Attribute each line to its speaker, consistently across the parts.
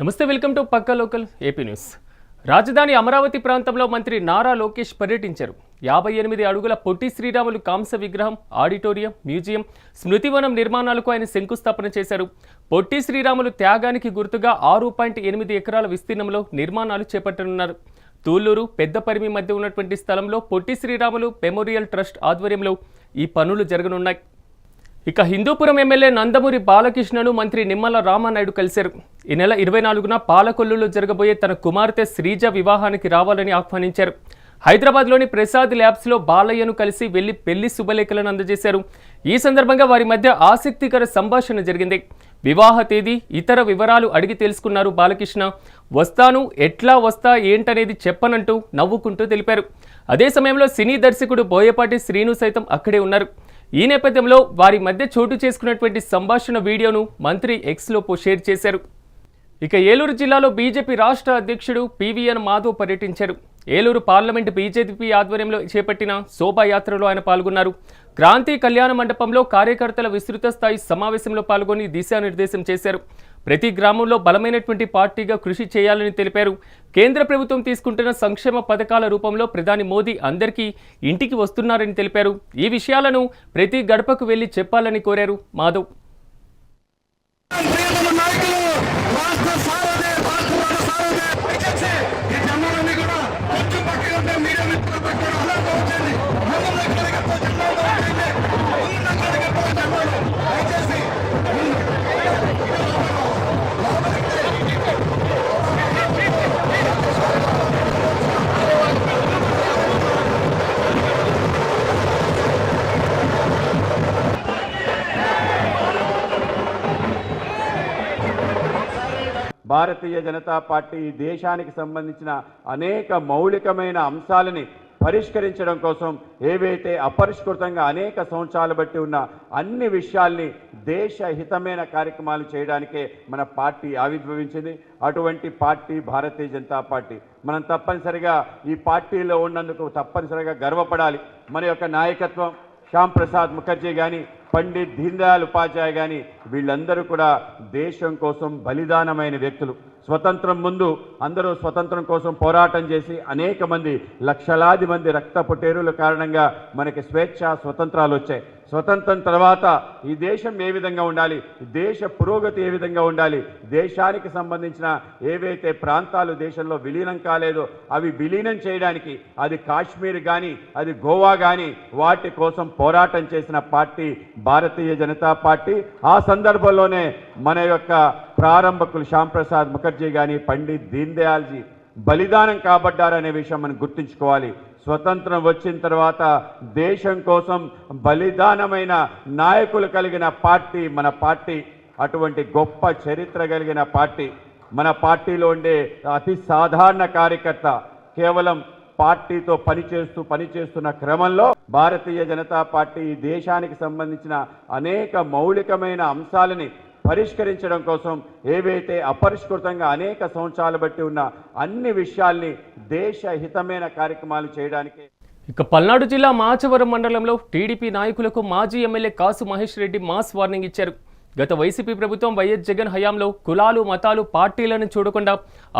Speaker 1: నమస్తే welcome to పక్క local AP news. రాజధాని అమరావతి ప్రాంతంలో మంత్రి నారా లోకేష్ పర్యటించారు. యాభై ఎనిమిది అడుగుల పొట్టి శ్రీరాములు కాంస విగ్రహం ఆడిటోరియం మ్యూజియం స్మృతివనం నిర్మాణాలకు ఆయన శంకుస్థాపన చేశారు. పొట్టి శ్రీరాములు త్యాగానికి గుర్తుగా ఆరు పాయింట్ ఎనిమిది ఎకరాల విస్తీర్ణంలో నిర్మాణాలు చేపట్టనున్నారు. తూళ్ళూరు పెద్దపరిమి మధ్య ఉన్నటువంటి స్థలంలో పొట్టి శ్రీరాములు మెమోరియల్ ట్రస్ట్ ఆధ్వర్యంలో ఈ పనులు జరగనున్నాయి. ఇక హిందూపురం ఎమ్మెల్యే నందమూరి బాలకృష్ణను మంత్రి నిమ్మల రామానాయుడు కలిశారు. ఈ నెల ఇరవై నాలుగున పాలకొల్లులో జరగబోయే తన కుమార్తె శ్రీజ వివాహానికి రావాలని ఆహ్వానించారు. హైదరాబాద్లోని ప్రసాద్ ల్యాబ్స్లో బాలయ్యను కలిసి వెళ్ళి పెళ్ళి శుభలేఖలను అందజేశారు. ఈ సందర్భంగా వారి మధ్య ఆసక్తికర సంభాషణ జరిగింది. వివాహ తేదీ ఇతర వివరాలు అడిగి తెలుసుకున్నారు బాలకృష్ణ. వస్తాను ఎట్లా వస్తా ఏంటనేది చెప్పనంటూ నవ్వుకుంటూ తెలిపారు. అదే సమయంలో సినీ దర్శకుడు బోయపాటి శ్రీను సైతం అక్కడే ఉన్నారు. ఈ నేపథ్యంలో వారి మధ్య చోటు చేసుకున్నటువంటి సంభాషణ వీడియోను మంత్రి ఎక్స్లో షేర్ చేశారు. ఇక ఏలూరు జిల్లాలో బీజేపీ రాష్ట్ర అధ్యక్షుడు పివిఎన్ మాధవ్ పర్యటించారు. ఏలూరు పార్లమెంట్ బీజేపీ ఆధ్వర్యంలో చేపట్టిన శోభాయాత్రలో ఆయన పాల్గొన్నారు. క్రాంతి కళ్యాణ మండపంలో కార్యకర్తల విస్తృత స్థాయి సమావేశంలో పాల్గొని దిశానిర్దేశం చేశారు. ప్రతి గ్రామంలో బలమైనటువంటి పార్టీగా కృషి చేయాలని తెలిపారు. కేంద్ర ప్రభుత్వం తీసుకుంటున్న సంక్షేమ పథకాల రూపంలో ప్రధాని మోదీ అందరికీ ఇంటికి వస్తున్నారని తెలిపారు. ఈ విషయాలను ప్రతి గడపకు వెళ్ళి చెప్పాలని కోరారు మాధవ్.
Speaker 2: భారతీయ జనతా పార్టీ ఈ దేశానికి సంబంధించిన అనేక మౌలికమైన అంశాలని పరిష్కరించడం కోసం ఏవైతే అపరిష్కృతంగా అనేక సంవత్సరాలు బట్టి ఉన్న అన్ని విషయాల్ని దేశ హితమైన కార్యక్రమాలు చేయడానికే మన పార్టీ ఆవిర్భవించింది. అటువంటి పార్టీ భారతీయ జనతా పార్టీ. మనం తప్పనిసరిగా ఈ పార్టీలో ఉన్నందుకు తప్పనిసరిగా గర్వపడాలి. మన యొక్క నాయకత్వం శ్యామ్ ప్రసాద్ ముఖర్జీ కానీ పండిత్ దీన్ దయాళ్ ఉపాధ్యాయ కానీ వీళ్ళందరూ కూడా దేశం కోసం బలిదానమైన వ్యక్తులు. స్వతంత్రం ముందు అందరూ స్వతంత్రం కోసం పోరాటం చేసి అనేక మంది లక్షలాది మంది రక్త కారణంగా మనకి స్వేచ్ఛ స్వతంత్రాలు వచ్చాయి. స్వతంత్రం తర్వాత ఈ దేశం ఏ విధంగా ఉండాలి? దేశ పురోగతి ఏ విధంగా ఉండాలి? దేశానికి సంబంధించిన ఏవైతే ప్రాంతాలు దేశంలో విలీనం కాలేదో అవి విలీనం చేయడానికి అది కాశ్మీర్ కానీ అది గోవా కానీ వాటి కోసం పోరాటం చేసిన పార్టీ భారతీయ జనతా పార్టీ. ఆ సందర్భంలోనే మన యొక్క ప్రారంభకులు శ్యాంప్రసాద్ ముఖర్జీ కానీ పండిత్ దీన్ దయాల్జీ బలిదానం కాబడ్డారనే విషయం మనం గుర్తుంచుకోవాలి. స్వతంత్రం వచ్చిన తర్వాత దేశం కోసం బలిదానమైన నాయకులు కలిగిన పార్టీ మన పార్టీ అటువంటి గొప్ప చరిత్ర కలిగిన పార్టీ. మన పార్టీలో ఉండే అతి సాధారణ కార్యకర్త కేవలం పార్టీతో పనిచేస్తూ పనిచేస్తున్న క్రమంలో భారతీయ జనతా పార్టీ ఈ దేశానికి సంబంధించిన అనేక మౌలికమైన అంశాలని పరిష్కరించడం కోసం ఏవైతే అపరిష్కృతంగా అనేక సంవత్సరాలు బట్టి ఉన్న అన్ని విషయాల్ని దేశ హితమైన కార్యక్రమాలు చేయడానికి
Speaker 1: ఇక పల్నాడు జిల్లా మాచవరం మండలంలో టీడీపీ నాయకులకు మాజీ MLA Kasu Mahesh Reddy mass warning ఇచ్చారు. గత వైసీపీ ప్రభుత్వం వైఎస్ జగన్ హయాంలో కులాలు మతాలు పార్టీలను చూడకుండా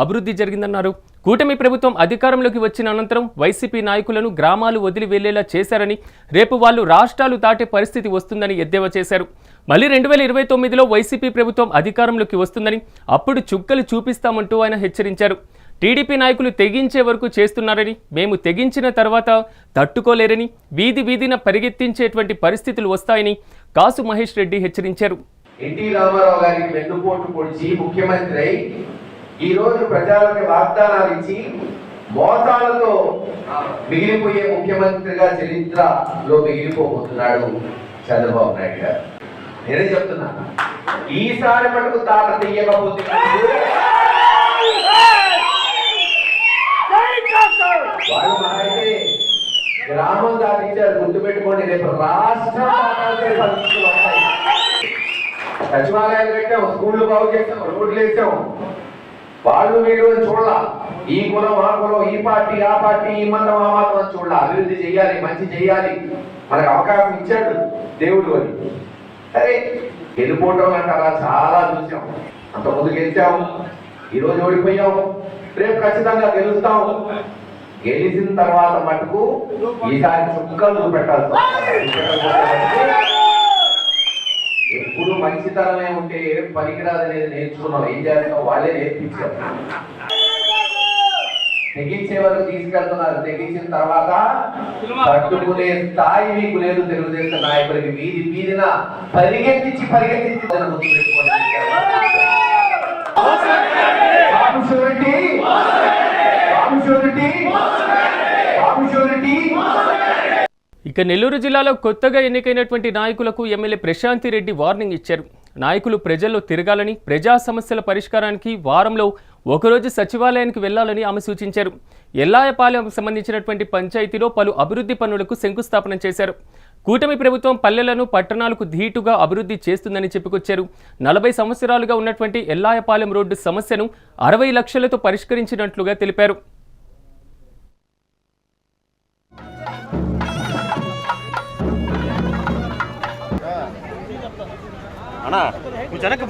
Speaker 1: అభివృద్ధి జరిగిందన్నారు. కూటమి ప్రభుత్వం అధికారంలోకి వచ్చిన అనంతరం వైసీపీ నాయకులను గ్రామాలు వదిలి వెళ్ళేలా చేశారని రేపు వాళ్ళు రాష్ట్రాలు దాటే పరిస్థితి వస్తుందని ఎద్దేవా చేశారు. మళ్ళీ రెండు వేల ఇరవై తొమ్మిదిలో వైసీపీ ప్రభుత్వం అధికారంలోకి వస్తుందని అప్పుడు చుక్కలు చూపిస్తామంటూ ఆయన హెచ్చరించారు. టీడీపీ నాయకులు తెగించే వరకు చేస్తున్నారని మేము తెగించిన తర్వాత తట్టుకోలేరని వీధి వీధిన పరిగెత్తించేటువంటి పరిస్థితులు వస్తాయని కాసు మహేష్ రెడ్డి హెచ్చరించారు.
Speaker 3: ఎన్టీ రామారావు గారికి వెన్నుపోటు పొడిచి ముఖ్యమంత్రి అయి ఈ రోజు ప్రజలకు వాగ్దానాలు ఇచ్చి మోసాలతో మిగిలిపోయే ముఖ్యమంత్రిగా చరిత్రలో మిగిలిపోబోతున్నాడు చంద్రబాబు నాయుడు గారు. నేనే చెప్తున్నా. ఈసారి మటుకు తాట తీయకపోతే గ్రామం దాటించారు గుర్తుపెట్టుకోండి రేపు రాష్ట్రం సచివాలయాలు పెట్టాం స్కూళ్ళు బాగు చేసాం రోడ్లు వేసాం. వాళ్ళు మీరు చూడాల. ఈ కులం ఆ కులం ఈ పార్టీ ఆ పార్టీ ఈ మతం ఆ మతం అని చూడాల. అభివృద్ధి చేయాలి మంచి చేయాలి. మనకు అవకాశం ఇచ్చాడు దేవుడు అని. సరే వెళ్ళిపోవటం అంటారా చాలా చూసాం. అంతకుముందు ముందు గెలిచాము ఈరోజు ఓడిపోయాము. ఓడిపోయాం రేపు ఖచ్చితంగా గెలుస్తాము. గెలిచిన తర్వాత మటుకు ఈసారి చుక్కలు చూపెట్టాల్సి ఎప్పుడు మంచితనమే ఉంటే ఏం పనికిరాదు అనేది నేర్చుకున్నాం. ఏం చేస్తాం? వాళ్ళే నేర్పించారు. తెగించే వరకు తీసుకెళ్తున్నారు. తెగించిన తర్వాత పట్టుకునే స్థాయి మీకు లేదు తెలుగుదేశం నాయకుడికి వీధి వీధిన పరిగెత్తించి పరిగెత్తించి జనం
Speaker 1: ఇక నెల్లూరు జిల్లాలో కొత్తగా ఎన్నికైనటువంటి నాయకులకు ఎమ్మెల్యే ప్రశాంతి రెడ్డి వార్నింగ్ ఇచ్చారు. నాయకులు ప్రజల్లో తిరగాలని ప్రజా సమస్యల పరిష్కారానికి వారంలో ఒకరోజు సచివాలయానికి వెళ్ళాలని ఆమె సూచించారు. ఎల్లాయపాలెం సంబంధించినటువంటి పంచాయతీలో పలు అభివృద్ధి పనులకు శంకుస్థాపన చేశారు. కూటమి ప్రభుత్వం పల్లెలను పట్టణాలకు ధీటుగా అభివృద్ధి చేస్తుందని చెప్పుకొచ్చారు. నలభై సంవత్సరాలుగా ఉన్నటువంటి ఎల్లాయపాలెం రోడ్డు సమస్యను అరవై లక్షలతో పరిష్కరించినట్లుగా తెలిపారు.
Speaker 4: అన్నా కొంచెం వెనక్కి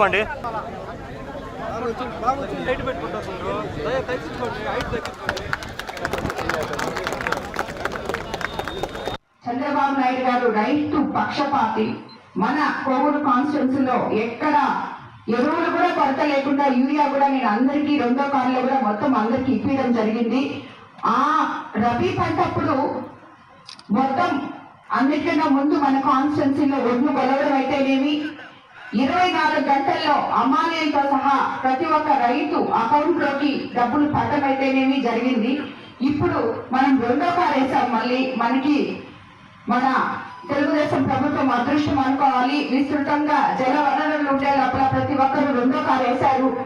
Speaker 5: చంద్రబాబు నాయుడు గారు రైతు పక్షపాతి. మన కోవూరు కాన్స్టిట్యున్సీలో ఎక్కడ ఎరువులు కూడా కొరత లేకుండా యూరియా కూడా నేను అందరికీ రెండో కార్లో కూడా మొత్తం అందరికి ఇప్పించడం జరిగింది. ఆ రబీ పంటప్పుడు మొత్తం అందరికన్నా ముందు మన కాన్స్టిట్యున్సీలో ఒడ్లు కొలవడం అయితేనేమి ఇరవై నాలుగు గంటల్లో అమ్మాలీలతో సహా ప్రతి ఒక్క రైతు అకౌంట్లోకి డబ్బులు పడటం జరిగింది? ఇప్పుడు మనం రెండో కారేసాం మళ్ళీ మనకి మన తెలుగుదేశం ప్రభుత్వం అదృష్టం అనుకోవాలి. విస్తృతంగా జల వనరులు ఉండే లోపల ప్రతి ఒక్కరు రెండో కారు వేశారు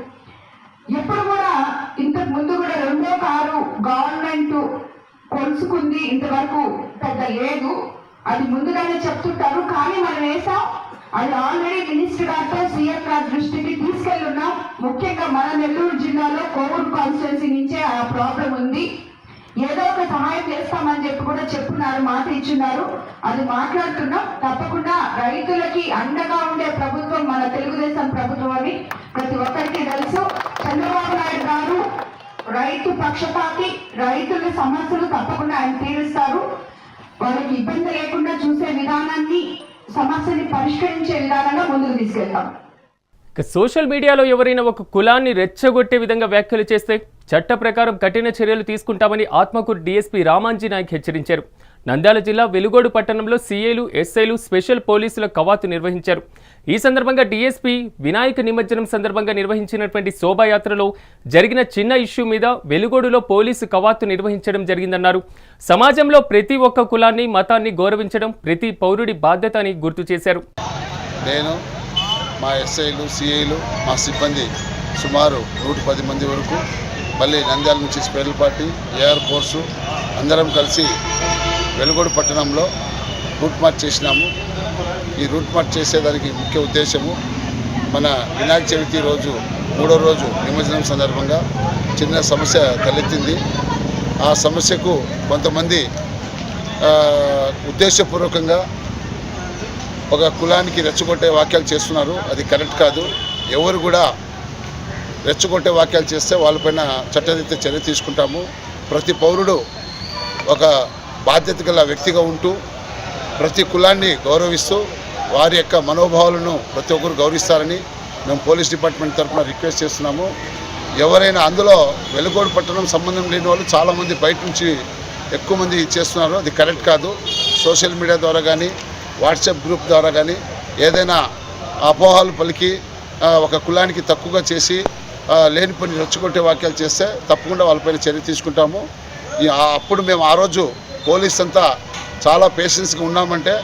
Speaker 5: ఇప్పుడు కూడా ఇంతకు ముందు కూడా రెండో కారు గవర్నమెంట్ కొలుసుకుంది. ఇంతవరకు పెద్ద లేదు. అది ముందుగానే చెప్తుంటారు. కానీ మనం వేసాం అది ఆల్రెడీ మినిస్టర్ గారితో సీఎం గారి దృష్టికి తీసుకెళ్ళున్నాం ముఖ్యంగా మన నెల్లూరు జిల్లాలో కోవిడ్ కాన్స్టిట్యున్సీ నుంచే ఆ ప్రాబ్లం ఉంది. ఏదో ఒక సహాయం చేస్తామని చెప్పి కూడా చెప్పున్నారు మాట ఇచ్చున్నారు. అది మాట్లాడుతున్నాం. తప్పకుండా రైతులకి అండగా ఉండే ప్రభుత్వం మన తెలుగుదేశం ప్రభుత్వం అని ప్రతి ఒక్కరికి తెలుసు. చంద్రబాబు నాయుడు గారు రైతు పక్షపాతి రైతుల సమస్యలు తప్పకుండా ఆయన తీరుస్తారు. వాళ్ళకి ఇబ్బంది లేకుండా చూసే విధానాన్ని సమస్యని పరిష్కరించే విధానంగా ముందుకు తీసుకెళ్తాం.
Speaker 1: సోషల్ మీడియాలో ఎవరైనా ఒక కులాన్ని రెచ్చగొట్టే విధంగా వ్యాఖ్యలు చేస్తే చట్ట ప్రకారం కఠిన చర్యలు తీసుకుంటామని ఆత్మకూరు డీఎస్పీ రామాంజీ నాయక్ హెచ్చరించారు. నంద్యాల జిల్లా వెలుగోడు పట్టణంలో సీఏలు ఎస్ఐలు స్పెషల్ పోలీసుల కవాతు నిర్వహించారు. ఈ సందర్భంగా డీఎస్పీ వినాయక నిమజ్జనం సందర్భంగా నిర్వహించినటువంటి శోభాయాత్రలో జరిగిన చిన్న ఇష్యూ మీద వెలుగోడులో పోలీసు కవాతు నిర్వహించడం జరిగిందన్నారు. సమాజంలో ప్రతి ఒక్క కులాన్ని మతాన్ని గౌరవించడం ప్రతి పౌరుడి బాధ్యత అని గుర్తు చేశారు.
Speaker 6: నేను మా ఎస్ఐలు సిఐలు మా సిబ్బంది సుమారు నూట పది మంది వరకు మళ్ళీ నంద్యాల నుంచి స్పెషల్ పార్టీ ఏఆర్ ఫోర్సు అందరం కలిసి వెలుగొడు పట్టణంలో రూట్ మార్చ్ చేసినాము. ఈ రూట్ మార్చ్ చేసేదానికి ముఖ్య ఉద్దేశము మన వినాయక చవితి రోజు మూడో రోజు నిమజ్జనం సందర్భంగా చిన్న సమస్య తలెత్తింది. ఆ సమస్యకు కొంతమంది ఉద్దేశపూర్వకంగా ఒక కులానికి రెచ్చగొట్టే వాక్యాలు చేస్తున్నారు. అది కరెక్ట్ కాదు. ఎవరు కూడా రెచ్చగొట్టే వాక్యాలు చేస్తే వాళ్ళపైన చట్టరీత్యా చర్య తీసుకుంటాము. ప్రతి పౌరుడు ఒక బాధ్యత గల వ్యక్తిగా ఉంటూ ప్రతి కులాన్ని గౌరవిస్తూ వారి యొక్క మనోభావాలను ప్రతి ఒక్కరు గౌరవిస్తారని మేము పోలీస్ డిపార్ట్మెంట్ తరఫున రిక్వెస్ట్ చేస్తున్నాము. ఎవరైనా అందులో వెలుగోడు పట్టణం సంబంధం లేని వాళ్ళు చాలామంది బయట నుంచి ఎక్కువ మంది చేస్తున్నారు. అది కరెక్ట్ కాదు. సోషల్ మీడియా ద్వారా కానీ వాట్సాప్ గ్రూప్ ద్వారా కానీ ఏదైనా అపోహలు పలికి ఒక కులానికి తక్కువగా చేసి లేని పని రెచ్చగొట్టే వాక్యాలు చేస్తే తప్పకుండా వాళ్ళపైన చర్య తీసుకుంటాము. అప్పుడు మేము ఆ రోజు పోలీస్ అంతా చాలా పేషెన్స్గా ఉన్నామంటే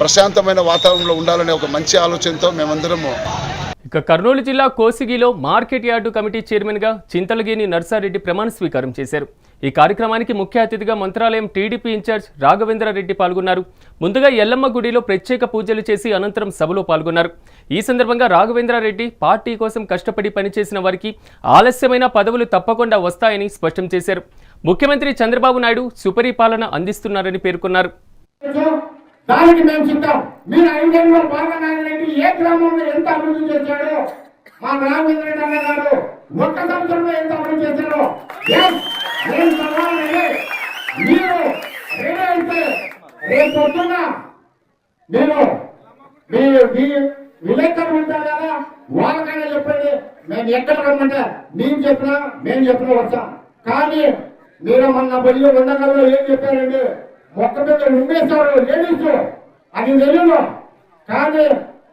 Speaker 6: ప్రశాంతమైన వాతావరణంలో ఉండాలనే ఒక మంచి ఆలోచనతో మేమందరము
Speaker 1: ఇక కర్నూలు జిల్లా కోసిగిలో మార్కెట్ యార్డు కమిటీ చైర్మన్గా చింతలగేని నర్సారెడ్డి ప్రమాణ స్వీకారం చేశారు. ఈ కార్యక్రమానికి ముఖ్య అతిథిగా మంత్రాలయం టీడీపీ ఇన్ఛార్జ్ రాఘవేంద్రారెడ్డి పాల్గొన్నారు. ముందుగా ఎల్లమ్మ గుడిలో ప్రత్యేక పూజలు చేసి అనంతరం సభలో పాల్గొన్నారు. ఈ సందర్భంగా రాఘవేంద్రారెడ్డి పార్టీ కోసం కష్టపడి పనిచేసిన వారికి ఆలస్యమైన పదవులు తప్పకుండా వస్తాయని స్పష్టం చేశారు. ముఖ్యమంత్రి చంద్రబాబు నాయుడు సుపరిపాలన అందిస్తున్నారని పేర్కొన్నారు.
Speaker 7: దానికి మేము సిద్ధం మీరు ఐదేళ్ళలో బాలనారాయణ రెడ్డి ఏ గ్రామంలో ఎంత అభివృద్ధి చేశాడో మా రామచంద్ర రెడ్డి అన్న గారు ఒక్క సంవత్సరంలో ఎంత అభివృద్ధి చేశారో నేను సవాలండి మీరు ఏదైతే రేపు పొద్దున్న మీరు మీ విలేకరులు ఉంటారు కదా వాళ్ళకైనా చెప్పండి. మేము ఎక్కడ రమ్మంటే మేము చెప్పినా మేము చెప్పినా వస్తాం. కానీ మీరు మొన్న బలి ఉండగల్లో ఏం చెప్పారండి మొక్క మీద ఉండేశారు లేడీస్. అది తెలియదు. కానీ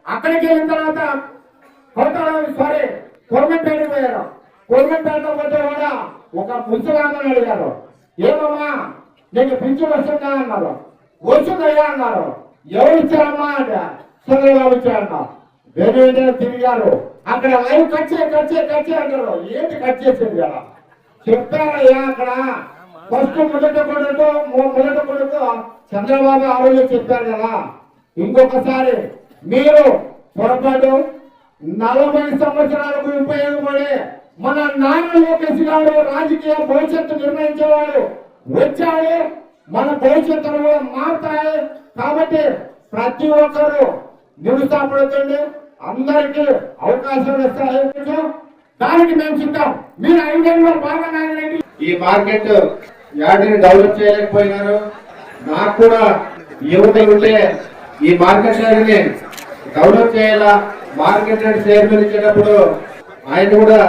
Speaker 7: అక్కడికి వెళ్ళిన తర్వాత కొడతాడు సారీ కొరమంపేట పోయారు. కొరమంపేట పోతే కూడా ఒక ముసలాందని అడిగారు. ఏమమ్మా నీకు పింఛన్ వస్తుందా? అన్నారు. వస్తుందయ్యా అన్నారు. ఎవరు ఇచ్చారమ్మా అంటే చంద్రబాబు ఇచ్చారన్నా వేరే తిరిగారు. అక్కడ లైవ్ కట్ చేయి కట్ చేయి కట్ చేయి అంటారు. ఏంటి కట్ చేసింది కదా చెప్పారయ్యా అక్కడ? ఫస్ట్ మొదట కొడుకు మొదట కొడుకు చంద్రబాబు ఆ రోజు చెప్పారు కదా. ఇంకొకసారి మీరు పొరపాటు నలభై సంవత్సరాలకు ఉపయోగపడే మన నాన్న లోకేష్ గారు రాజకీయ భవిష్యత్తు నిర్ణయించేవాడు. వచ్చాడు మన భవిష్యత్తులు కూడా మారుతాయి. కాబట్టి ప్రతి ఒక్కరూ నిరుత్సాహపడుతుంది అందరికీ అవకాశాలు వస్తాయి. దానికి మేము సిద్ధం. మీరు ఐదేళ్ళు బాగా
Speaker 8: ఈ మార్కెట్ యాడ్ని డెవలప్ చేయలేకపోయినారు. నాకు కూడా యువతలు ఉంటే ఈ మార్కెట్ యార్డ్ని డెవలప్ చేయాలా? మార్కెట్ రేట్ చైర్మన్ ఇచ్చేటప్పుడు ఆయన కూడా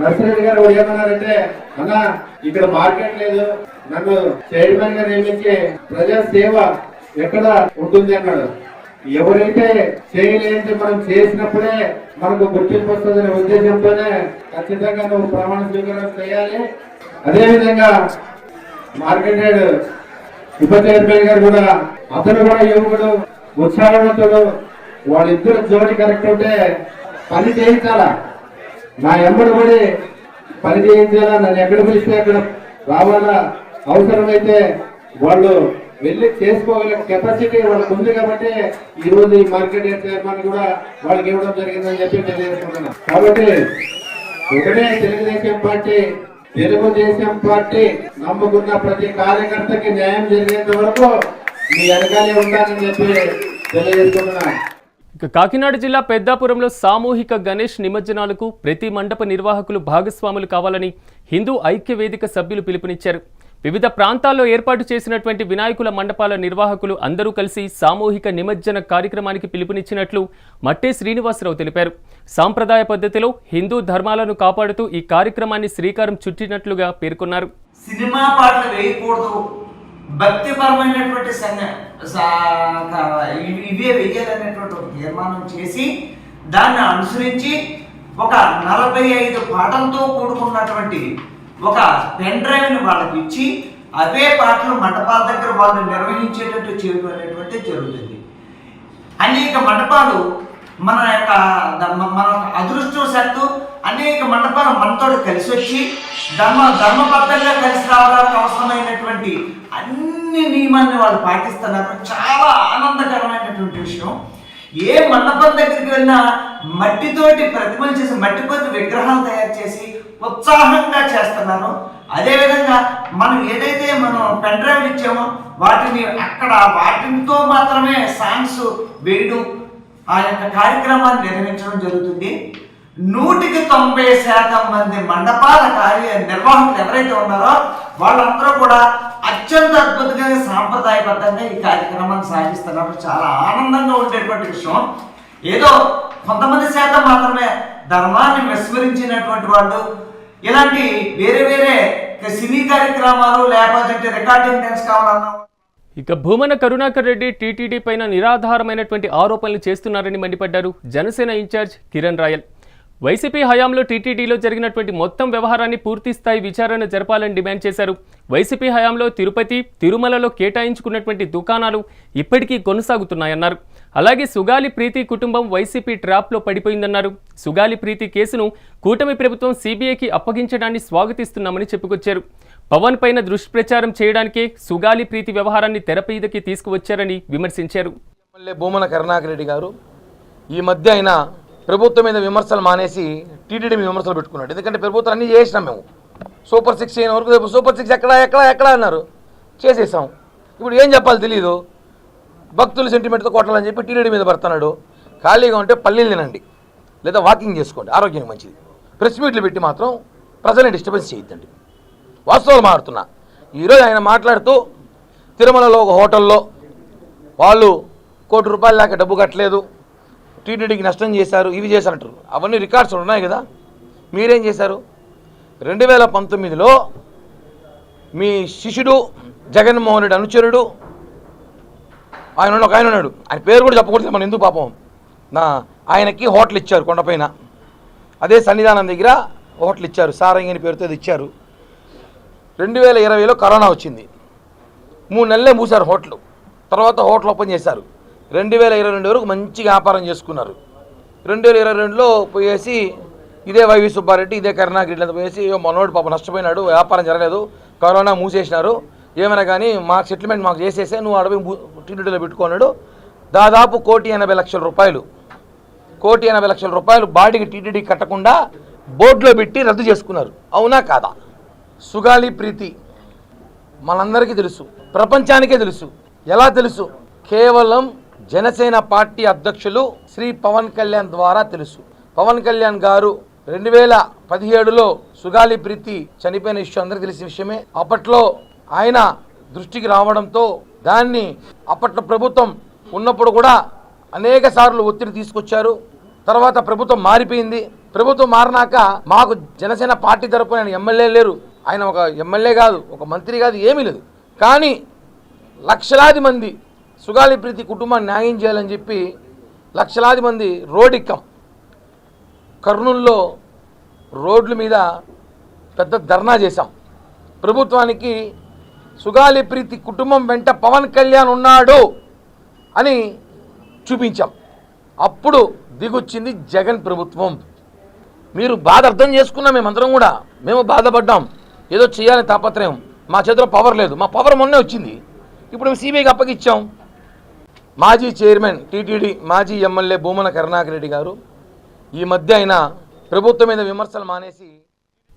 Speaker 8: నర్సిరెడ్డి గారు ఏమన్నారంటే అన్న ఇక్కడ మార్కెట్ లేదు. నన్ను చైర్మన్గా నియమించి ప్రజా సేవ ఎక్కడ ఉంటుంది? అన్నాడు. ఎవరైతే చేయలేంటి మనం చేసినప్పుడే మనకు గుర్తింపు వస్తుందనే ఉద్దేశంతోనే ఖచ్చితంగా నువ్వు ప్రమాణ స్వీకారం చేయాలి. అదేవిధంగా మార్కెటెడ్ ఉప చైర్మన్ గారు కూడా అతను కూడా యువకుడు ఉత్సాహవంతుడు. వాళ్ళిద్దరు జోడి కరెక్ట్ ఉంటే పని చేయించాలా? నా ఎంబడి పడి పని చేయించాలా? నన్ను ఎక్కడ పిలిస్తే అక్కడ రావాలా? అవసరమైతే వాళ్ళు వెళ్ళి చేసుకోగల కెపాసిటీ వాళ్ళకు ఉంది కాబట్టి ఈ రోజు ఈ మార్కెట్ చైర్మన్ కూడా వాళ్ళకి ఇవ్వడం జరిగిందని చెప్పి తెలియజేసుకుంటున్నాను. కాబట్టి ఒకటే తెలుగుదేశం పార్టీ తెలుగుదేశం పార్టీ నమ్ముకున్న ప్రతి కార్యకర్తకి న్యాయం జరిగేంత వరకు మీ వెనకాలే ఉంటానని చెప్పి తెలియజేసుకుంటున్నాను.
Speaker 1: ఇక కాకినాడ జిల్లా పెద్దాపురంలో సామూహిక గణేష్ నిమజ్జనాలకు ప్రతి మండప నిర్వాహకులు భాగస్వాములు కావాలని హిందూ ఐక్య వేదిక సభ్యులు పిలుపునిచ్చారు. వివిధ ప్రాంతాల్లో ఏర్పాటు చేసినటువంటి వినాయకుల మండపాల నిర్వాహకులు అందరూ కలిసి సామూహిక నిమజ్జన కార్యక్రమానికి పిలుపునిచ్చినట్లు మట్టే శ్రీనివాసరావు తెలిపారు. సాంప్రదాయ పద్ధతిలో హిందూ ధర్మాలను కాపాడుతూ ఈ కార్యక్రమాన్ని శ్రీకారం చుట్టినట్లుగా పేర్కొన్నారు.
Speaker 9: సినిమా పాటలు వేయకూడదు. భక్తిపరమైనటువంటి ఇవే వేయాలనేటువంటి ఒక తీర్మానం చేసి దాన్ని అనుసరించి ఒక నలభై ఐదు పాటలతో కూడుకున్నటువంటి ఒక పెన్ డ్రైవ్ని వాళ్ళకి ఇచ్చి అవే పాటలు మండపాల దగ్గర వాళ్ళు నిర్వహించేటట్టు చేయడం అనేటువంటి జరుగుతుంది. అనేక మండపాలు మన యొక్క మన అదృష్టవశాత్తు అనేక మండపాలు మనతో కలిసి వచ్చి ధర్మ ధర్మబద్ధంగా కలిసి రావడానికి అవసరమైనటువంటి అన్ని నియమాన్ని వాళ్ళు పాటిస్తున్నారు. చాలా ఆనందకరమైనటువంటి విషయం. ఏ మండపం దగ్గరికి వెళ్ళినా మట్టితోటి ప్రతిమలు చేసి మట్టిపోతే విగ్రహాలు తయారు చేసి ఉత్సాహంగా చేస్తున్నాను. అదేవిధంగా మనం ఏదైతే మనం పెన్ డ్రైవ్ ఇచ్చామో వాటిని అక్కడ వాటితో మాత్రమే సాంగ్స్ వేయడం ఆ యొక్క కార్యక్రమాన్ని నిర్వహించడం జరుగుతుంది. నూటికి తొంభై శాతం మంది మండపాల కార్య నిర్వాహకులు ఎవరైతే ఉన్నారో వాళ్ళందరూ కూడా అత్యంత అద్భుతంగా సాంప్రదాయబద్ధంగా ఈ కార్యక్రమాన్ని సాగిస్తున్నారు. చాలా ఆనందంగా ఉండేటువంటి విషయం. ఏదో కొంతమంది శాతం మాత్రమే ధర్మాన్ని విస్మరించినటువంటి వాళ్ళు ఇలాంటి వేరే వేరే సినీ కార్యక్రమాలు లేకపోతే రికార్డింగ్ డ్యాన్స్ కావాలన్నా?
Speaker 1: ఇక భూమన కరుణాకర్ రెడ్డి టీటీడీ పైన నిరాధారమైనటువంటి ఆరోపణలు చేస్తున్నారని మండిపడ్డారు జనసేన ఇన్ఛార్జ్ కిరణ్ రాయల్. వైసీపీ హయాంలో టీటీడీలో జరిగినటువంటి మొత్తం వ్యవహారాన్ని పూర్తి స్థాయి విచారణ జరపాలని డిమాండ్ చేశారు. వైసీపీ హయాంలో తిరుపతి తిరుమలలో కేటాయించుకున్నటువంటి దుకాణాలు ఇప్పటికీ కొనసాగుతున్నాయన్నారు. అలాగే సుగాలి ప్రీతి కుటుంబం వైసీపీ ట్రాప్లో పడిపోయిందన్నారు. సుగాలి ప్రీతి కేసును కూటమి ప్రభుత్వం సీబీఐకి అప్పగించడాన్ని స్వాగతిస్తున్నామని చెప్పుకొచ్చారు. పవన్ పైన దుష్ప్రచారం చేయడానికే సుగాలి ప్రీతి వ్యవహారాన్ని తెరపీదకి తీసుకువచ్చారని విమర్శించారు.
Speaker 10: ఎమ్మెల్యే భూమన కరుణాకర్ రెడ్డి గారు ఈ మధ్య ఆయన ప్రభుత్వం మీద విమర్శలు మానేసి టీటీడీ విమర్శలు పెట్టుకున్నాడు. ఎందుకంటే ప్రభుత్వం అన్నీ చేసినాం మేము. సూపర్ సిక్స్ అయిన వరకు సూపర్ సిక్స్ ఎక్కడ ఎక్కడ ఎక్కడ అన్నారు. చేసేసాం. ఇప్పుడు ఏం చెప్పాలి తెలియదు భక్తులు సెంటిమెంట్తో కొట్టాలని చెప్పి టీడీడీ మీద పడుతున్నాడు. ఖాళీగా ఉంటే పల్లీలు తినండి. లేదా వాకింగ్ చేసుకోండి. ఆరోగ్యానికి మంచిది. ప్రెస్ మీట్లు పెట్టి మాత్రం ప్రజల్ని డిస్టర్బెన్స్ చేయొద్దండి. వాస్తవాలు మారుతున్నా. ఈరోజు ఆయన మాట్లాడుతూ తిరుమలలో ఒక హోటల్లో వాళ్ళు కోటి రూపాయల దాకా డబ్బు కట్టలేదు. టీటీడీకి నష్టం చేశారు. ఇవి చేశారంటారు. అవన్నీ రికార్డ్స్ ఉన్నాయి కదా. మీరేం చేశారు? రెండు వేల పంతొమ్మిదిలో మీ శిష్యుడు జగన్మోహన్ రెడ్డి అనుచరుడు ఆయన ఒక ఆయన ఉన్నాడు. ఆయన పేరు కూడా చెప్పకూడదు మన ఎందుకు పాపం? నా ఆయనకి హోటల్ ఇచ్చారు కొండపైన. అదే సన్నిధానం దగ్గర హోటల్ ఇచ్చారు సారంగిని పేరుతో ఇది ఇచ్చారు. రెండు వేల ఇరవైలో కరోనా వచ్చింది. మూడు నెలలే మూసారు హోటల్. తర్వాత హోటల్ ఓపెన్ చేశారు. రెండు వేల ఇరవై రెండు వరకు మంచిగా వ్యాపారం చేసుకున్నారు. రెండు వేల ఇరవై రెండులో పోయేసి ఇదే వైవి సుబ్బారెడ్డి ఇదే కరుణాగిరి అంతా పోయేసి మనోడు పాప నష్టపోయినాడు వ్యాపారం జరగలేదు కరోనా మూసేసినారు. ఏమైనా కానీ మాకు సెటిల్మెంట్ మాకు చేసేసే నువ్వు అడవి టీడీలో పెట్టుకున్నాడు దాదాపు కోటి ఎనభై లక్షల రూపాయలు. కోటి ఎనభై లక్షల రూపాయలు బాడీకి టీటీడీ కట్టకుండా బోర్డులో పెట్టి రద్దు చేసుకున్నారు. అవునా కాదా? సుగాలి ప్రీతి మనందరికీ తెలుసు ప్రపంచానికే తెలుసు. ఎలా తెలుసు? కేవలం జనసేన పార్టీ అధ్యక్షులు శ్రీ పవన్ కళ్యాణ్ ద్వారా తెలుసు. పవన్ కళ్యాణ్ గారు రెండు వేల పదిహేడులో సుగాలి ప్రీతి చనిపోయిన విషయం అందరికీ తెలిసిన విషయమే. అప్పట్లో ఆయన దృష్టికి రావడంతో దాన్ని అప్పట్లో ప్రభుత్వం ఉన్నప్పుడు కూడా అనేక సార్లు ఒత్తిడి తీసుకొచ్చారు. తర్వాత ప్రభుత్వం మారిపోయింది. ప్రభుత్వం మారినాక మాకు జనసేన పార్టీ తరపున ఆయన ఎమ్మెల్యే లేరు. ఆయన ఒక ఎమ్మెల్యే కాదు ఒక మంత్రి కాదు ఏమీ లేదు. కానీ లక్షలాది మంది సుగాలి ప్రీతి కుటుంబాన్ని న్యాయం చేయాలని చెప్పి లక్షలాది మంది రోడ్డెక్కాం. కర్నూల్లో రోడ్ల మీద పెద్ద ధర్నా చేశాం. ప్రభుత్వానికి సుగాలి ప్రీతి కుటుంబం వెంట పవన్ కళ్యాణ్ ఉన్నాడు అని చూపించాం. అప్పుడు దిగొచ్చింది జగన్ ప్రభుత్వం. మీరు బాధ అర్థం చేసుకున్నాం మేమందరం కూడా. మేము బాధపడ్డాం. ఏదో చేయాలని తాపత్రయం. మా చేతిలో పవర్ లేదు. మా పవర్ మొన్నే వచ్చింది. ఇప్పుడు మేము సిబిఐకి అప్పగిచ్చాం. మాజీ చైర్మన్ టీటీడీ మాజీ ఎమ్మెల్యే భూమన కరుణాకర్ రెడ్డి గారు ఈ మధ్య ఆయన ప్రభుత్వం మీద విమర్శలు మానేసి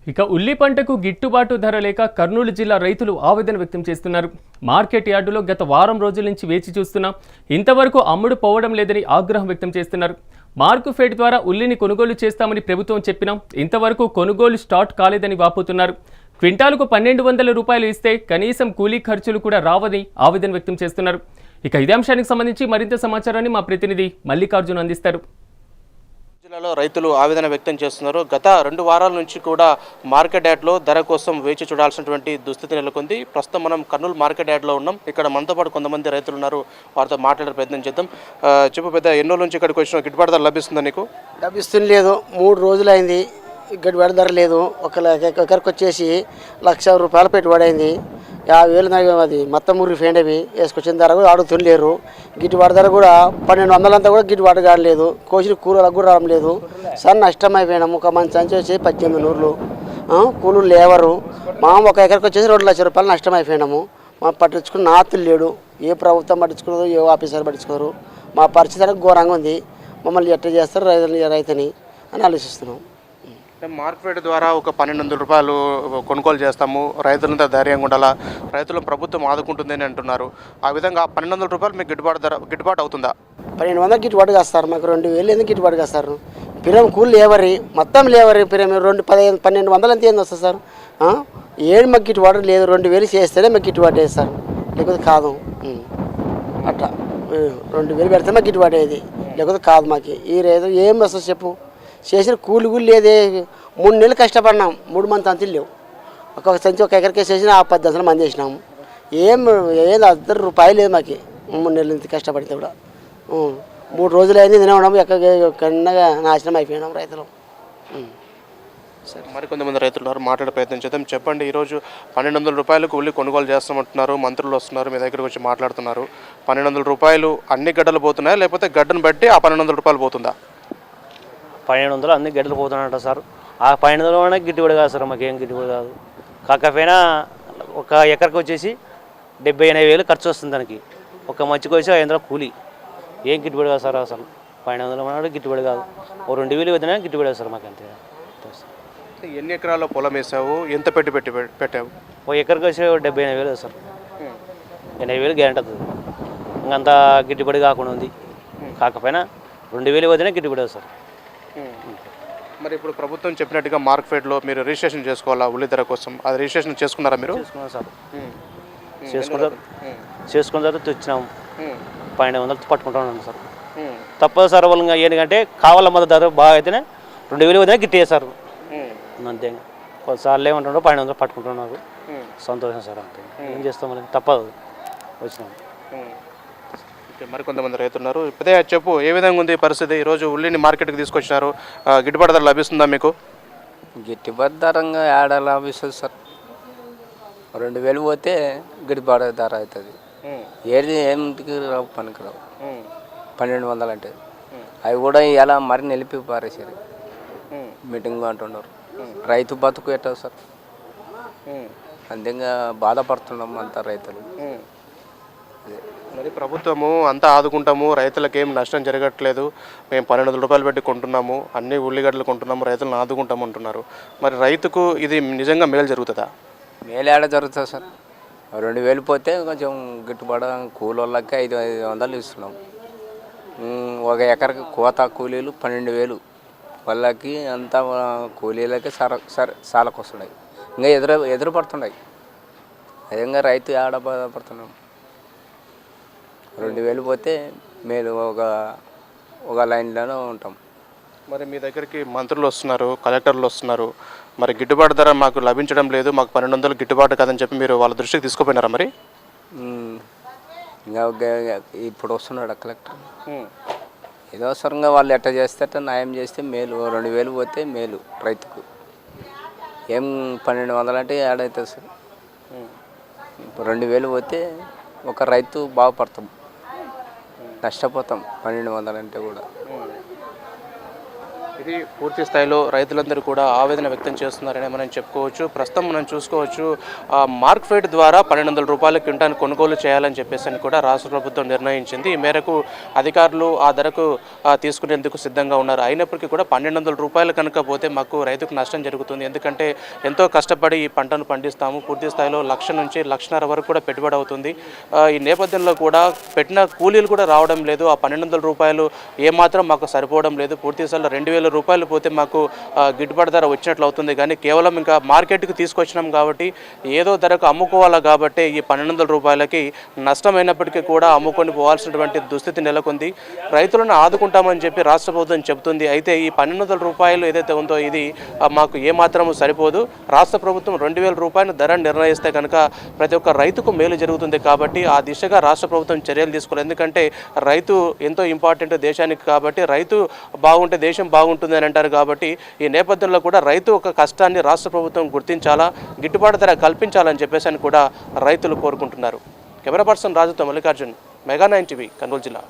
Speaker 1: ఇక ఉల్లి పంటకు గిట్టుబాటు ధర లేక కర్నూలు జిల్లా రైతులు ఆవేదన వ్యక్తం చేస్తున్నారు. మార్కెట్ యార్డులో గత వారం రోజుల నుంచి వేచి చూస్తున్నా ఇంతవరకు అమ్ముడు పోవడం లేదని ఆగ్రహం వ్యక్తం చేస్తున్నారు. మార్కు ఫెడ్ ద్వారా ఉల్లిని కొనుగోలు చేస్తామని ప్రభుత్వం చెప్పినా ఇంతవరకు కొనుగోలు స్టార్ట్ కాలేదని వాపోతున్నారు. క్వింటాలకు పన్నెండు వందల రూపాయలు ఇస్తే కనీసం కూలీ ఖర్చులు కూడా రావని ఆవేదన వ్యక్తం చేస్తున్నారు. ఇక ఇదే అంశానికి సంబంధించి మరింత సమాచారాన్ని మా ప్రతినిధి మల్లికార్జున్ అందిస్తారు.
Speaker 4: జిల్లాలో రైతులు ఆవేదన వ్యక్తం చేస్తున్నారు. గత రెండు వారాల నుంచి కూడా మార్కెట్ యార్డ్లో ధర కోసం వేచి చూడాల్సినటువంటి దుస్థితి నెలకొంది. ప్రస్తుతం మనం కర్నూలు మార్కెట్ యార్డ్లో ఉన్నాం. ఇక్కడ మనతో పాటు కొంతమంది రైతులు ఉన్నారు. వారితో మాట్లాడే ప్రయత్నం చేద్దాం. చెప్పు పెద్ద ఎన్నో నుంచి ఇక్కడికి వచ్చిన గిట్టుబాటు ధర లభిస్తుందా నీకు?
Speaker 11: లభిస్తుంది లేదు. మూడు రోజులైంది. గిట్టుబాటు ధర లేదు. ఒక ఎకరికి వచ్చేసి లక్ష రూపాయలు పెట్టుబడి అయింది. యాభై వేలు నాకు అది. మొత్తం మురి ఫేండవి వేసుకొచ్చిన ధర కూడా అడుగుతుండలేరు గిట్టుబాటు ధర కూడా పన్నెండు వందలంతా కూడా గిట్టుబాటు కాలేదు కోసిన కూరలకు కూడా రావడం లేదు. సార్ నష్టం ఒక మంచి సంచి వచ్చి పద్దెనిమిది నూరులు. ఆ, కూలీలు లేవరు. మా ఒక ఎకరికి వచ్చేసి రెండు లక్షల రూపాయలు నష్టం అయిపోయినాము. మా పట్టించుకున్న నాతులు లేడు. ఏ ప్రభుత్వం పట్టించుకోదు ఏ ఆఫీసర్ పట్టించుకోరు. మా పరిస్థితి ఘోరంగా ఉంది. మమ్మల్ని ఎట్ట చేస్తారు రైతుని రైతుని అని ఆలోచిస్తున్నాం.
Speaker 4: మార్కెట్ ద్వారా ఒక పన్నెండు వందల రూపాయలు కొనుగోలు చేస్తాము. రైతులంతా ధైర్యంగా ఉండాలా? రైతులను ప్రభుత్వం ఆదుకుంటుందని అంటున్నారు. ఆ విధంగా పన్నెండు వందల రూపాయలు మీకు గిట్టుబాటు ధర గిట్టుబాటు అవుతుందా?
Speaker 11: పన్నెండు వందలు గిట్టుబాటు కాస్తారు మాకు రెండు వేలు ఎందుకు గిట్టుబాటు కాస్తారు? పిరం కూలి లేవరి మొత్తం లేవరి పిరం రెండు పదిహేను పన్నెండు వందలు ఎంత ఏంది వస్తుంది సార్? ఏడు మాకు గిట్టుబాటు లేదు రెండు వేలు చేస్తేనే మాకు గిట్టుబాటు వేస్తారు లేకపోతే కాదు. అట్లా. రెండు వేలు పెడితే మాకు గిట్టుబాటు అయ్యేది. లేకపోతే కాదు మాకు. ఈ రైతు ఏం వస్తుంది చెప్పు? చేసిన కూలి కూలి లేదే. మూడు నెలలు కష్టపడినాం. మూడు మంది తంతులు లేవు. ఒక్కొక్క సంచి ఒక ఎకరికే చేసిన ఆ పది దశలు మంది వేసినాము ఏం ఏది అర్ధ రూపాయలు లేదు మాకు. మూడు నెలలు ఇంత కష్టపడితే కూడా. మూడు రోజులు అయింది తినే ఉన్నాము ఎక్కడ కన్నగా నాశనం అయిపోయినాం రైతులు. సరే.
Speaker 4: మరి కొంతమంది రైతులు ఉన్నారు మాట్లాడే ప్రయత్నం చేద్దాం. చెప్పండి ఈరోజు పన్నెండు వందల రూపాయలకు ఉల్లి కొనుగోలు చేస్తామంటున్నారు మంత్రులు వస్తున్నారు మీ దగ్గరకు వచ్చి మాట్లాడుతున్నారు. పన్నెండు వందల రూపాయలు అన్ని గడ్డలు పోతున్నాయా లేకపోతే గడ్డను బట్టి ఆ పన్నెండు వందల రూపాయలు పోతుందా?
Speaker 12: పన్నెండు వందలు అన్ని గడ్డలు పోతున్నాయంట సార్. ఆ పన్నెండు వందలు గిట్టుబడి కాదు సార్ మాకేం గిట్టుబడి కాదు. కాకపోయినా ఒక ఎకరకు వచ్చేసి డెబ్బై ఎనభై వేలు ఖర్చు వస్తుంది దానికి. ఒక మచ్చికి వచ్చి ఐదు వందల కూలి. ఏం గిట్టుబడి కాదు సార్ అసలు. పన్నెండు వందలు అన్నాడు గిట్టుబడి కాదు. ఓ రెండు వేలు వదినా గిట్టుబడి కాదు సార్ మాకు అంతే.
Speaker 4: ఎన్ని ఎకరాల్లో పొలం వేసావు? ఎంత పెట్టి పెట్టి పెట్టావు?
Speaker 12: ఓ ఎకరకు వచ్చి డెబ్బై ఎనభై వేలు సార్. ఎనభై వేలు గ్యారెంటీ అవుతుంది ఇంకంత గిట్టుబడి కాకుండా ఉంది. కాకపోయినా రెండు వేలు వదినా గిట్టుబడి సార్.
Speaker 4: మరి ఇప్పుడు ప్రభుత్వం చెప్పినట్టుగా మార్కెట్లో మీరు రిజిస్ట్రేషన్ చేసుకోవాలా ఉల్లి ధర కోసం? అది రిజిస్ట్రేషన్ చేసుకున్నారా మీరు?
Speaker 12: చేసుకున్నాం సార్. చేసుకున్న చేసుకున్న తర్వాత తెచ్చినాం. పన్నెండు వందలు పట్టుకుంటా ఉన్నాం సార్.
Speaker 4: ఉమ్.
Speaker 12: తప్పదు సార్ వాళ్ళు ఇంకా ఎందుకంటే కావాల మద్దతు ధర బాగా అయితేనే రెండు వేలు అయితేనే గిట్టే సార్
Speaker 4: ఉమ్.
Speaker 12: అంతే కొన్నిసార్లు ఏమంటున్నారు పన్నెండు వందలు పట్టుకుంటున్నారు. సంతోషం సార్ అంతే. ఏం చేస్తాం తప్పదు. వచ్చినాం.
Speaker 4: ఓకే, మరి కొంతమంది రైతులు ఉన్నారు ఇప్పుడే చెప్పు ఏ విధంగా ఉంది పరిస్థితి? ఈరోజు ఉల్లిని మార్కెట్కి తీసుకొచ్చినారు. ఆ, గిట్టుబాటు ధర లభిస్తుందా మీకు?
Speaker 13: గిట్టుబాటు ధరంగా ఏడ లాభిస్తుంది సార్? రెండు వేలు పోతే గిట్టుబాటు ధర అవుతుంది. ఏది ఏమిటికి రావు పనికిరావు. పన్నెండు వందలు అంటే. అవి కూడా ఇలా మరి నిలిపి పారేసారు. మీటింగ్ అంటున్నారు. రైతు బతుకు ఎట్టవు సార్. అంతేగా బాధపడుతున్నాం అంతా రైతులు.
Speaker 4: మరి ప్రభుత్వము అంతా ఆదుకుంటాము రైతులకు ఏం నష్టం జరగట్లేదు మేము పన్నెండు వందల రూపాయలు పెట్టి కొంటున్నాము అన్ని ఉల్లిగడ్డలు కొంటున్నాము రైతులను ఆదుకుంటాము అంటున్నారు. మరి రైతుకు ఇది నిజంగా మేలు జరుగుతుందా?
Speaker 13: మేలేడ జరుగుతుంది సార్. రెండు వేలు పోతే కొంచెం గిట్టుబాటు కూలోళ్ళకి ఐదు ఐదు వందలు ఇస్తున్నాం. ఒక ఎకరకు కోత కూలీలు పన్నెండు వేలు. వాళ్ళకి అంతా కూలీలకి సర సరే సాలకు వస్తున్నాయి ఇంకా ఎదురు ఎదురు పడుతున్నాయి. అదేంగా రైతు ఆడ బాధపడుతున్నాం రెండు వేలు పోతే మేలు ఒక ఒక లైన్లోనే ఉంటాం.
Speaker 4: మరి మీ దగ్గరికి మంత్రులు వస్తున్నారు కలెక్టర్లు వస్తున్నారు. మరి గిట్టుబాటు ధర మాకు లభించడం లేదు మాకు పన్నెండు వందలు గిట్టుబాటు కాదని చెప్పి మీరు వాళ్ళ దృష్టికి తీసుకుపోయినారా మరి?
Speaker 13: ఇంకా ఇప్పుడు వస్తున్నాడు కలెక్టర్? ఏదో అవసరంగా వాళ్ళు ఎట్ట చేస్తే అట్ట న్యాయం చేస్తే మేలు రెండు వేలు పోతే మేలు రైతుకు. ఏం పన్నెండు వందలు అంటే ఏడవుతుంది సార్. రెండు వేలు పోతే ఒక రైతు బాగుపడతాం నష్టపోతాం పన్నెండు వందలు అంటే కూడా.
Speaker 4: ఇది పూర్తి స్థాయిలో రైతులందరూ కూడా ఆవేదన వ్యక్తం చేస్తున్నారని మనం చెప్పుకోవచ్చు. ప్రస్తుతం మనం చూసుకోవచ్చు ఆ, మార్క్ ద్వారా పన్నెండు వందల రూపాయల క్వింటాన్ కొనుగోలు చేయాలని చెప్పేసి అని కూడా రాష్ట్ర ప్రభుత్వం నిర్ణయించింది. ఈ మేరకు అధికారులు ఆ ధరకు తీసుకునేందుకు సిద్ధంగా ఉన్నారు. అయినప్పటికీ కూడా పన్నెండు వందల రూపాయలు కనుక పోతే మాకు రైతుకు నష్టం జరుగుతుంది. ఎందుకంటే ఎంతో కష్టపడి ఈ పంటను పండిస్తాము. పూర్తి స్థాయిలో లక్ష నుంచి లక్షన్నర వరకు కూడా పెట్టుబడి అవుతుంది. ఈ నేపథ్యంలో కూడా పెట్టిన కూలీలు కూడా రావడం లేదు. ఆ పన్నెండు వందల రూపాయలు ఏమాత్రం మాకు సరిపోవడం లేదు. పూర్తి స్థాయిలో రెండు వేల రూపాయలు పోతే మాకు గిట్టుబాటు ధర వచ్చినట్లు అవుతుంది. కానీ కేవలం ఇంకా మార్కెట్కి తీసుకొచ్చినాం కాబట్టి ఏదో ధరకు అమ్ముకోవాలా కాబట్టి ఈ పన్నెండు వందల రూపాయలకి నష్టమైనప్పటికీ కూడా అమ్ముకొని పోవాల్సినటువంటి దుస్థితి నెలకొంది. రైతులను ఆదుకుంటామని చెప్పి రాష్ట్ర ప్రభుత్వం చెబుతుంది. అయితే ఈ పన్నెండు వందల రూపాయలు ఏదైతే ఉందో ఇది మాకు ఏమాత్రం సరిపోదు. రాష్ట్ర ప్రభుత్వం రెండు వేల రూపాయల ధర నిర్ణయిస్తే కనుక ప్రతి ఒక్క రైతుకు మేలు జరుగుతుంది కాబట్టి ఆ దిశగా రాష్ట్ర ప్రభుత్వం చర్యలు తీసుకోవాలి. ఎందుకంటే రైతు ఎంతో ఇంపార్టెంట్ దేశానికి కాబట్టి రైతు బాగుంటే దేశం బాగుంటుంది. అని అంటారు కాబట్టి ఈ నేపథ్యంలో కూడా రైతు ఒక కష్టాన్ని రాష్ట్ర ప్రభుత్వం గుర్తించాలా గిట్టుబాటు ధర కల్పించాలని చెప్పేసి అని కూడా రైతులు కోరుకుంటున్నారు. కెమెరా పర్సన్ రాజుతో Mallikarjun mega nine TV Kurnool జిల్లా.